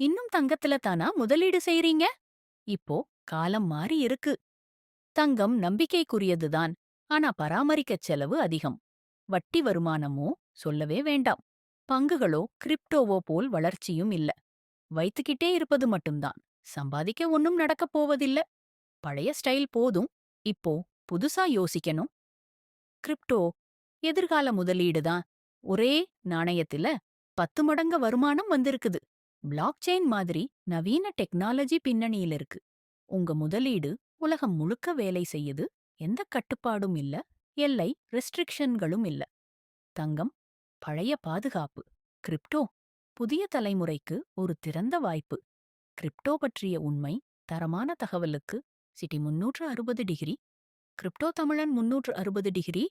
இன்னும் தங்கத்துல தானா முதலீடு செய்றீங்க? இப்போ காலம் மாறி இருக்கு. தங்கம் நம்பிக்கைக்குரியதுதான். ஆனா பராமரிக்கச் செலவு அதிகம். வட்டி வருமானமோ சொல்லவே வேண்டாம். பங்குகளோ கிரிப்டோவோ போல் வளர்ச்சியும் இல்ல. வைத்துக்கிட்டே இருப்பது மட்டும்தான். சம்பாதிக்க ஒன்னும் நடக்கப் போவதில்ல. பழைய ஸ்டைல் போதும். இப்போ புதுசா யோசிக்கணும். கிரிப்டோ எதிர்கால முதலீடு தான் ஒரே நாணயத்துல பத்து மடங்கு வருமானம் வந்திருக்குது. பிளாக் செயின் மாதிரி நவீன டெக்னாலஜி பின்னணியில் இருக்கு. உங்க முதலீடு உலகம் முழுக்க வேலை செய்யுது. எந்த கட்டுப்பாடும் இல்ல. எல்லை ரெஸ்ட்ரிக்ஷன்களும் இல்ல. தங்கம் பழைய பாதுகாப்பு கிரிப்டோ புதிய தலைமுறைக்கு ஒரு திறந்த வாய்ப்பு. கிரிப்டோ பற்றிய உண்மை தரமான தகவலுக்கு சிட்டி முன்னூற்று அறுபது டிகிரி கிரிப்டோ தமிழன் முன்னூற்று அறுபது டிகிரி